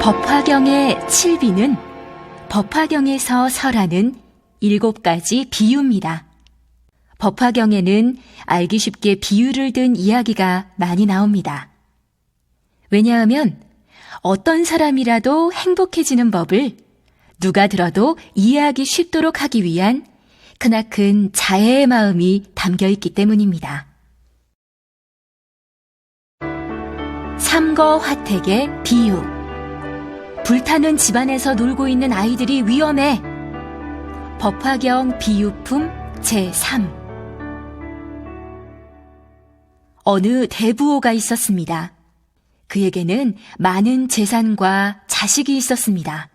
법화경의 칠비는 법화경에서 설하는 일곱 가지 비유입니다. 법화경에는 알기 쉽게 비유를 든 이야기가 많이 나옵니다. 왜냐하면 어떤 사람이라도 행복해지는 법을 누가 들어도 이해하기 쉽도록 하기 위한 크나큰 자애의 마음이 담겨 있기 때문입니다. 삼거 화택의 비유. 불타는 집안에서 놀고 있는 아이들이 위험해. 법화경 비유품 제3. 어느 대부호가 있었습니다. 그에게는 많은 재산과 자식이 있었습니다.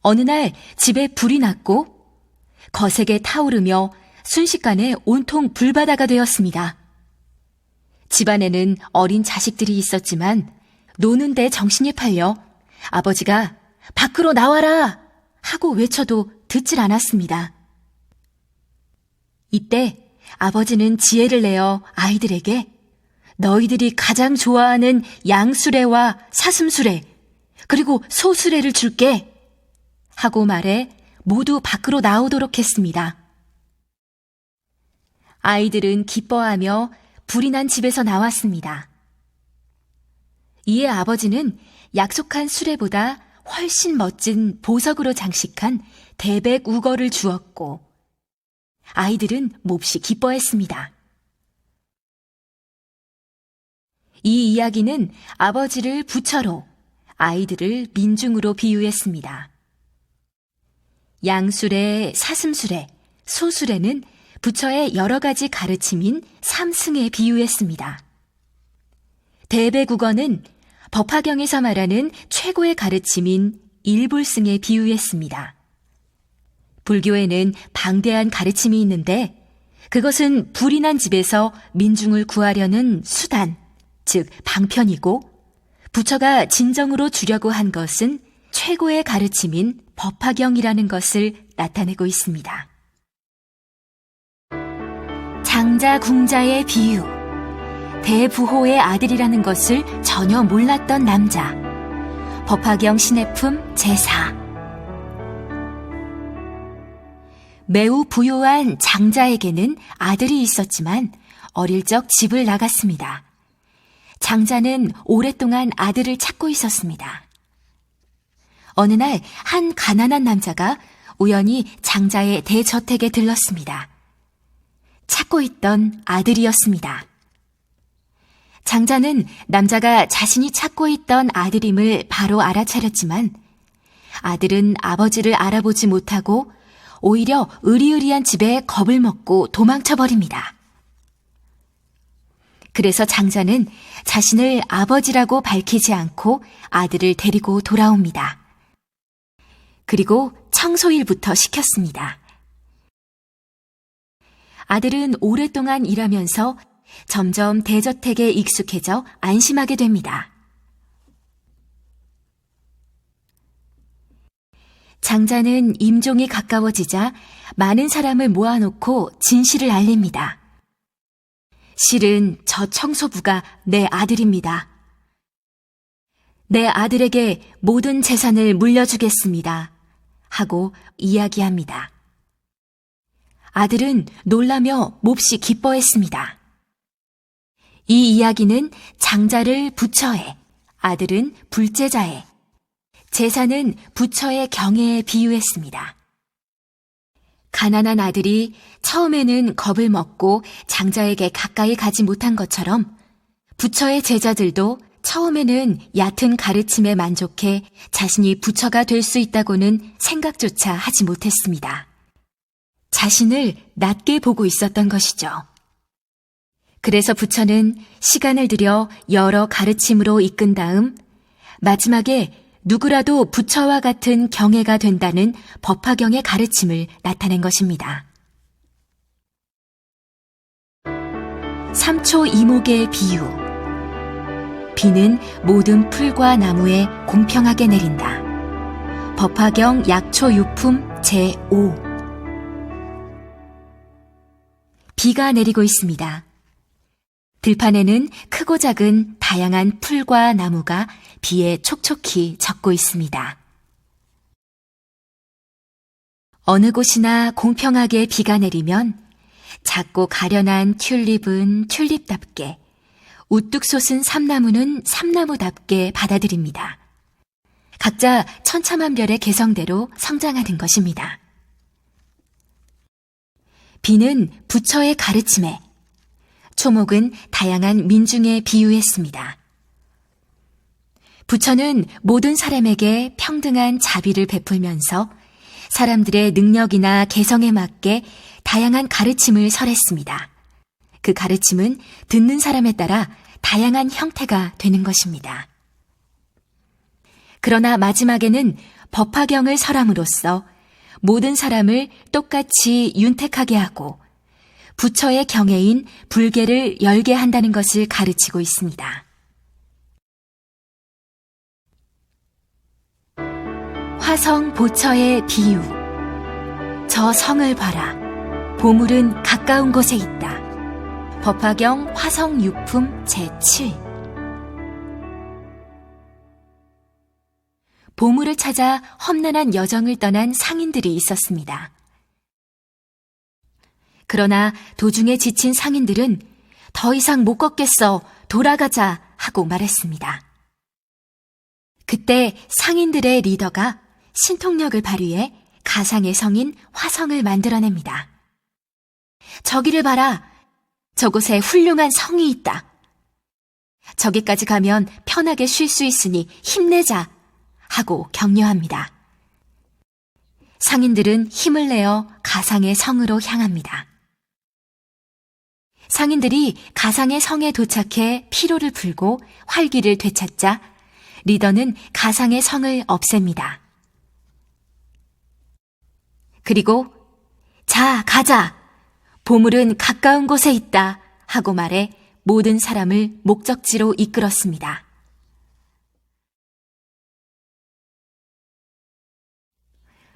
어느 날 집에 불이 났고 거세게 타오르며 순식간에 온통 불바다가 되었습니다. 집안에는 어린 자식들이 있었지만 노는데 정신이 팔려 아버지가 밖으로 나와라 하고 외쳐도 듣질 않았습니다. 이때 아버지는 지혜를 내어 아이들에게 너희들이 가장 좋아하는 양수레와 사슴수레 그리고 소수레를 줄게 하고 말해 모두 밖으로 나오도록 했습니다. 아이들은 기뻐하며 불이 난 집에서 나왔습니다. 이에 아버지는 약속한 수레보다 훨씬 멋진 보석으로 장식한 대백 우거를 주었고 아이들은 몹시 기뻐했습니다. 이 이야기는 아버지를 부처로 아이들을 민중으로 비유했습니다. 양수레, 사슴수레, 소수레는 부처의 여러 가지 가르침인 삼승에 비유했습니다. 대배국어는 법화경에서 말하는 최고의 가르침인 일불승에 비유했습니다. 불교에는 방대한 가르침이 있는데 그것은 불이 난 집에서 민중을 구하려는 수단, 즉 방편이고 부처가 진정으로 주려고 한 것은 최고의 가르침인 법화경이라는 것을 나타내고 있습니다. 장자 궁자의 비유. 대부호의 아들이라는 것을 전혀 몰랐던 남자. 법화경 신해품 제4. 매우 부유한 장자에게는 아들이 있었지만 어릴 적 집을 나갔습니다. 장자는 오랫동안 아들을 찾고 있었습니다. 어느 날 한 가난한 남자가 우연히 장자의 대저택에 들렀습니다. 찾고 있던 아들이었습니다. 장자는 남자가 자신이 찾고 있던 아들임을 바로 알아차렸지만 아들은 아버지를 알아보지 못하고 오히려 의리의리한 집에 겁을 먹고 도망쳐 버립니다. 그래서 장자는 자신을 아버지라고 밝히지 않고 아들을 데리고 돌아옵니다. 그리고 청소일부터 시켰습니다. 아들은 오랫동안 일하면서 점점 대저택에 익숙해져 안심하게 됩니다. 장자는 임종이 가까워지자 많은 사람을 모아놓고 진실을 알립니다. 실은 저 청소부가 내 아들입니다. 내 아들에게 모든 재산을 물려주겠습니다. 하고 이야기합니다. 아들은 놀라며 몹시 기뻐했습니다. 이 이야기는 장자를 부처에, 아들은 불제자에, 재산은 부처의 경애에 비유했습니다. 가난한 아들이 처음에는 겁을 먹고 장자에게 가까이 가지 못한 것처럼 부처의 제자들도 처음에는 얕은 가르침에 만족해 자신이 부처가 될 수 있다고는 생각조차 하지 못했습니다. 자신을 낮게 보고 있었던 것이죠. 그래서 부처는 시간을 들여 여러 가르침으로 이끈 다음 마지막에 누구라도 부처와 같은 경애가 된다는 법화경의 가르침을 나타낸 것입니다. 삼초 이목의 비유. 비는 모든 풀과 나무에 공평하게 내린다. 법화경 약초 유품 제5. 비가 내리고 있습니다. 들판에는 크고 작은 다양한 풀과 나무가 비에 촉촉히 젖고 있습니다. 어느 곳이나 공평하게 비가 내리면 작고 가련한 튤립은 튤립답게, 우뚝 솟은 삼나무는 삼나무답게 받아들입니다. 각자 천차만별의 개성대로 성장하는 것입니다. 비는 부처의 가르침에, 초목은 다양한 민중에 비유했습니다. 부처는 모든 사람에게 평등한 자비를 베풀면서 사람들의 능력이나 개성에 맞게 다양한 가르침을 설했습니다. 그 가르침은 듣는 사람에 따라 다양한 형태가 되는 것입니다. 그러나 마지막에는 법화경을 설함으로써 모든 사람을 똑같이 윤택하게 하고 부처의 경애인 불계를 열게 한다는 것을 가르치고 있습니다. 화성 보처의 비유. 저 성을 봐라. 보물은 가까운 곳에 있다. 법화경 화성 유품 제7. 보물을 찾아 험난한 여정을 떠난 상인들이 있었습니다. 그러나 도중에 지친 상인들은 더 이상 못 걷겠어. 돌아가자 하고 말했습니다. 그때 상인들의 리더가 신통력을 발휘해 가상의 성인 화성을 만들어냅니다. 저기를 봐라. 저곳에 훌륭한 성이 있다. 저기까지 가면 편하게 쉴 수 있으니 힘내자. 하고 격려합니다. 상인들은 힘을 내어 가상의 성으로 향합니다. 상인들이 가상의 성에 도착해 피로를 풀고 활기를 되찾자 리더는 가상의 성을 없앱니다. 그리고 자, 가자. 보물은 가까운 곳에 있다. 하고 말해 모든 사람을 목적지로 이끌었습니다.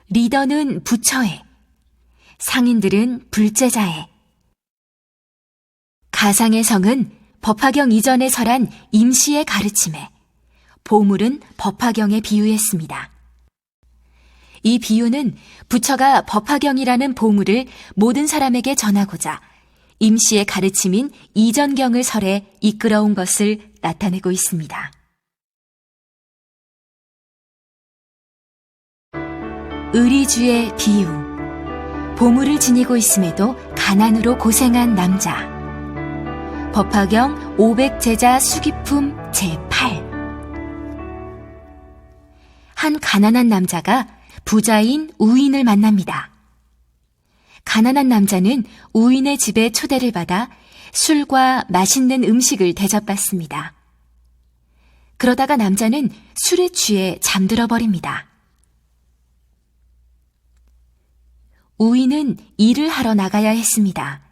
리더는 부처에, 상인들은 불제자에, 가상의 성은 법화경 이전에 설한 임시의 가르침에, 보물은 법화경에 비유했습니다. 이 비유는 부처가 법화경이라는 보물을 모든 사람에게 전하고자 임시의 가르침인 이전경을 설해 이끌어온 것을 나타내고 있습니다. 의리주의 비유. 보물을 지니고 있음에도 가난으로 고생한 남자. 법화경 500제자 수기품 제8. 한 가난한 남자가 부자인 우인을 만납니다. 가난한 남자는 우인의 집에 초대를 받아 술과 맛있는 음식을 대접받습니다. 그러다가 남자는 술에 취해 잠들어 버립니다. 우인은 일을 하러 나가야 했습니다.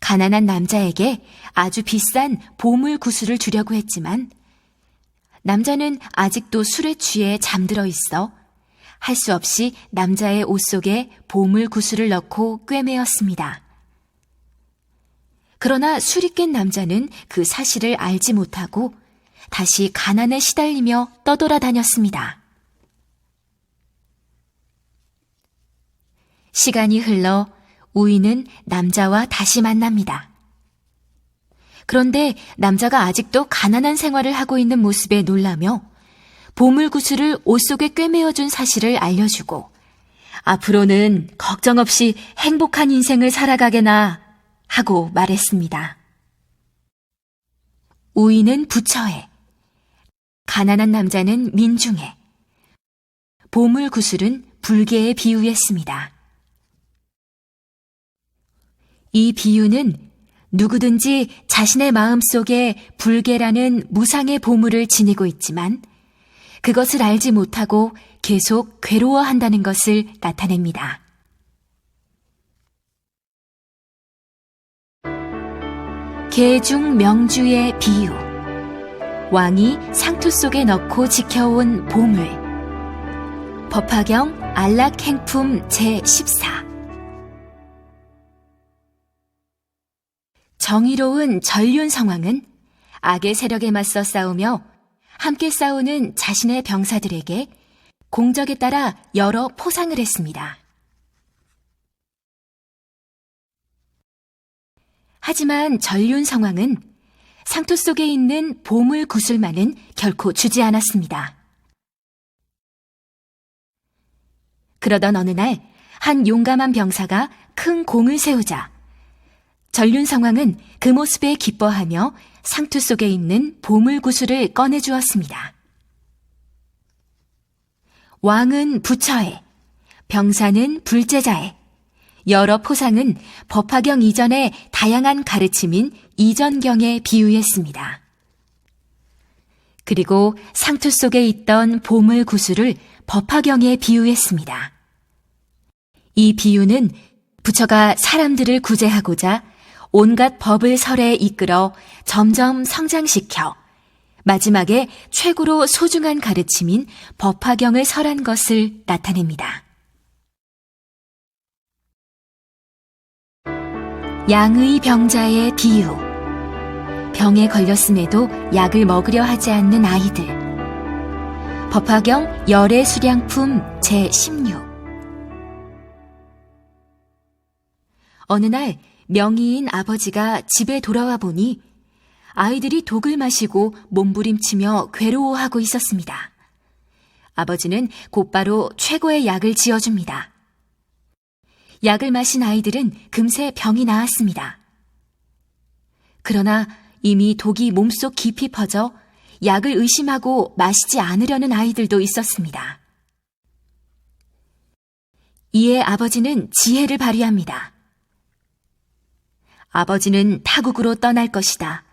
가난한 남자에게 아주 비싼 보물 구슬을 주려고 했지만 남자는 아직도 술에 취해 잠들어 있어 할 수 없이 남자의 옷 속에 보물 구슬을 넣고 꿰매었습니다. 그러나 술이 깬 남자는 그 사실을 알지 못하고 다시 가난에 시달리며 떠돌아다녔습니다. 시간이 흘러 우이는 남자와 다시 만납니다. 그런데 남자가 아직도 가난한 생활을 하고 있는 모습에 놀라며 보물구슬을 옷 속에 꿰매어준 사실을 알려주고 앞으로는 걱정 없이 행복한 인생을 살아가게나 하고 말했습니다. 우이는 부처에, 가난한 남자는 민중에, 보물구슬은 불계에 비유했습니다. 이 비유는 누구든지 자신의 마음 속에 불계라는 무상의 보물을 지니고 있지만 그것을 알지 못하고 계속 괴로워한다는 것을 나타냅니다. 개중 명주의 비유. 왕이 상투 속에 넣고 지켜온 보물. 법화경 안락행품 제14. 정의로운 전륜 상황은 악의 세력에 맞서 싸우며 함께 싸우는 자신의 병사들에게 공적에 따라 여러 포상을 했습니다. 하지만 전륜 상황은 상투 속에 있는 보물 구슬만은 결코 주지 않았습니다. 그러던 어느 날 한 용감한 병사가 큰 공을 세우자 전륜 상황은 그 모습에 기뻐하며 상투 속에 있는 보물 구슬을 꺼내 주었습니다. 왕은 부처에, 병사는 불제자에, 여러 포상은 법화경 이전의 다양한 가르침인 이전경에 비유했습니다. 그리고 상투 속에 있던 보물 구슬을 법화경에 비유했습니다. 이 비유는 부처가 사람들을 구제하고자 온갖 법을 설에 이끌어 점점 성장시켜 마지막에 최고로 소중한 가르침인 법화경을 설한 것을 나타냅니다. 양의 병자의 비유. 병에 걸렸음에도 약을 먹으려 하지 않는 아이들. 법화경 열애 수량품 제16. 어느 날 명의인 아버지가 집에 돌아와 보니 아이들이 독을 마시고 몸부림치며 괴로워하고 있었습니다. 아버지는 곧바로 최고의 약을 지어줍니다. 약을 마신 아이들은 금세 병이 나았습니다. 그러나 이미 독이 몸속 깊이 퍼져 약을 의심하고 마시지 않으려는 아이들도 있었습니다. 이에 아버지는 지혜를 발휘합니다. 아버지는 타국으로 떠날 것이다.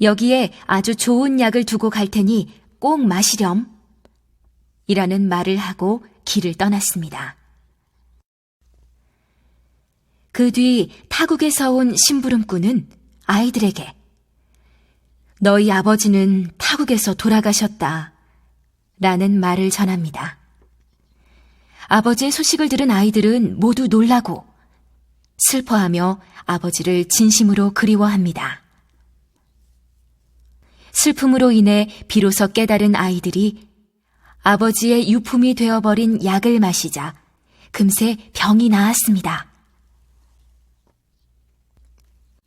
여기에 아주 좋은 약을 두고 갈 테니 꼭 마시렴. 이라는 말을 하고 길을 떠났습니다. 그 뒤 타국에서 온 심부름꾼은 아이들에게 너희 아버지는 타국에서 돌아가셨다. 라는 말을 전합니다. 아버지의 소식을 들은 아이들은 모두 놀라고 슬퍼하며 아버지를 진심으로 그리워합니다. 슬픔으로 인해 비로소 깨달은 아이들이 아버지의 유품이 되어버린 약을 마시자 금세 병이 나았습니다.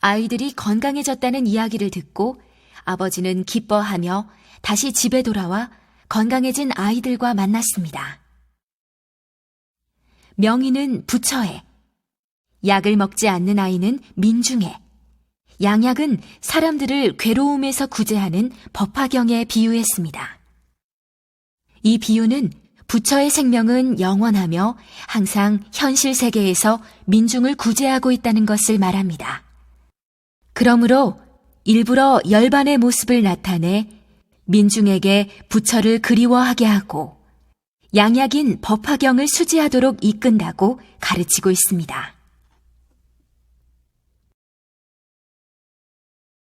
아이들이 건강해졌다는 이야기를 듣고 아버지는 기뻐하며 다시 집에 돌아와 건강해진 아이들과 만났습니다. 명의는 부처에, 약을 먹지 않는 아이는 민중에, 양약은 사람들을 괴로움에서 구제하는 법화경에 비유했습니다. 이 비유는 부처의 생명은 영원하며 항상 현실 세계에서 민중을 구제하고 있다는 것을 말합니다. 그러므로 일부러 열반의 모습을 나타내 민중에게 부처를 그리워하게 하고 양약인 법화경을 수지하도록 이끈다고 가르치고 있습니다.